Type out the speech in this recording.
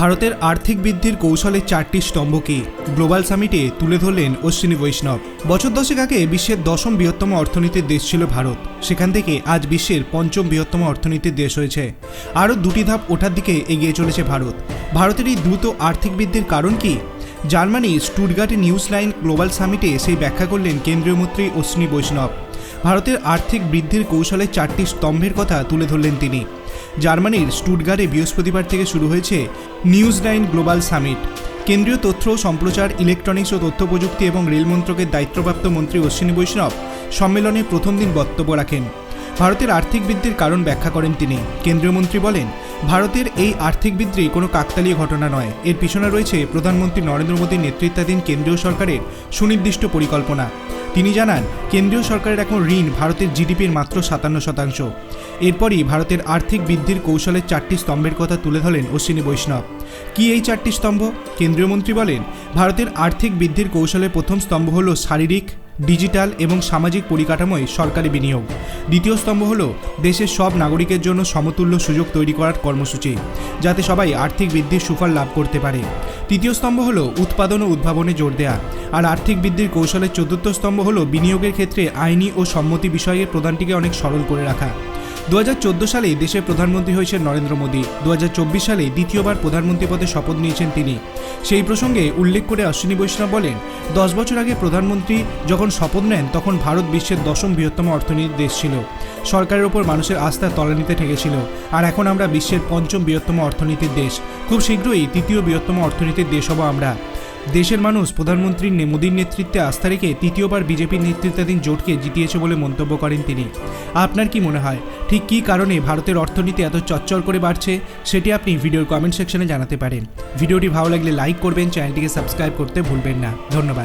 ভারতের আর্থিক বৃদ্ধির কৌশলের চারটি স্তম্ভকে গ্লোবাল সামিটে তুলে ধরলেন অশ্বিনী বৈষ্ণব। বছর দশেক আগে বিশ্বের দশম বৃহত্তম অর্থনীতির দেশ ছিল ভারত। সেখান থেকে আজ বিশ্বের পঞ্চম বৃহত্তম অর্থনীতির দেশ হয়েছে। আরও দুটি ধাপ ওঠার দিকে এগিয়ে চলেছে ভারত। ভারতের এই দ্রুত আর্থিক বৃদ্ধির কারণ কি? জার্মানির স্টুটগার্টে নিউজ লাইন গ্লোবাল সামিটে সেই ব্যাখ্যা করলেন কেন্দ্রীয় মন্ত্রী অশ্বিনী বৈষ্ণব। ভারতের আর্থিক বৃদ্ধির কৌশলের চারটি স্তম্ভের কথা তুলে ধরলেন তিনি। জার্মানির স্টুটগারে বৃহস্পতিবার থেকে শুরু হয়েছে নিউজ নাইন গ্লোবাল সামিট। কেন্দ্রীয় তথ্য ও সম্প্রচার, ইলেকট্রনিক্স ও তথ্য প্রযুক্তি এবং রেল মন্ত্রকের দায়িত্বপ্রাপ্ত মন্ত্রী অশ্বিনী বৈষ্ণব সম্মেলনে প্রথম দিন বক্তব্য রাখেন। ভারতের আর্থিক বৃদ্ধির কারণ ব্যাখ্যা করেন তিনি। কেন্দ্রীয় মন্ত্রী বলেন, ভারতের এই আর্থিক বৃদ্ধি কোনো কাকতালীয় ঘটনা নয়। এর পিছনে রয়েছে প্রধানমন্ত্রী নরেন্দ্র মোদীর নেতৃত্বাধীন কেন্দ্রীয় সরকারের সুনির্দিষ্ট পরিকল্পনা। তিনি জানান, কেন্দ্রীয় সরকারের এখন ঋণ ভারতের জিডিপির মাত্র সাতান্ন শতাংশ। এরপরই ভারতের আর্থিক বৃদ্ধির কৌশলের চারটি স্তম্ভের কথা তুলে ধরেন অশ্বিনী বৈষ্ণব। কি এই চারটি স্তম্ভ? কেন্দ্রীয় মন্ত্রী বলেন, ভারতের আর্থিক বৃদ্ধির কৌশলের প্রথম স্তম্ভ হল শারীরিক, ডিজিটাল এবং সামাজিক পরিকাঠামোয় সরকারি বিনিয়োগ। দ্বিতীয় স্তম্ভ হল দেশের সব নাগরিকের জন্য সমতুল্য সুযোগ তৈরি করার কর্মসূচি, যাতে সবাই আর্থিক বৃদ্ধির সুফল লাভ করতে পারে। তৃতীয় স্তম্ভ হল উৎপাদন ও উদ্ভাবনে জোর দেয়া, আর আর্থিক বৃদ্ধির কৌশলের চতুর্থ স্তম্ভ হল বিনিয়োগের ক্ষেত্রে আইনি ও সম্মতি বিষয়ে প্রদানটিকে অনেক সরল করে রাখা। দু সালে দেশের প্রধানমন্ত্রী হয়েছেন নরেন্দ্র মোদী। দু হাজার চব্বিশ সালে দ্বিতীয়বার প্রধানমন্ত্রী পদে শপথ নিয়েছেন তিনি। সেই প্রসঙ্গে উল্লেখ করে অশ্বিনী বৈষ্ণব বলেন, দশ বছর আগে প্রধানমন্ত্রী যখন শপথ নেন, তখন ভারত বিশ্বের দশম বৃহত্তম অর্থনীতির দেশ ছিল। সরকারের ওপর মানুষের আস্থা তলানিতে ঠেকেছিল আর এখন আমরা বিশ্বের পঞ্চম বৃহত্তম অর্থনীতির দেশ। খুব শীঘ্রই তৃতীয় বৃহত্তম অর্থনীতির দেশ হব আমরা। দেশের মানুষ প্রধানমন্ত্রী মোদীর নেতৃত্বে আস্থা রেখে তৃতীয়বার বিজেপির নেতৃত্বাধীন জোটকে জিতিয়েছে বলে মন্তব্য করেন তিনি। আপনার কি মনে হয়? ঠিক কী কারণে ভারতের অর্থনীতি এত চচ্চর করে বাড়ছে? সেটি আপনি ভিডিওর কমেন্ট সেকশনে জানাতে পারেন। ভিডিওটি ভালো লাগলে লাইক করবেন চ্যানেলটিকে সাবস্ক্রাইব করতে ভুলবেন না। ধন্যবাদ।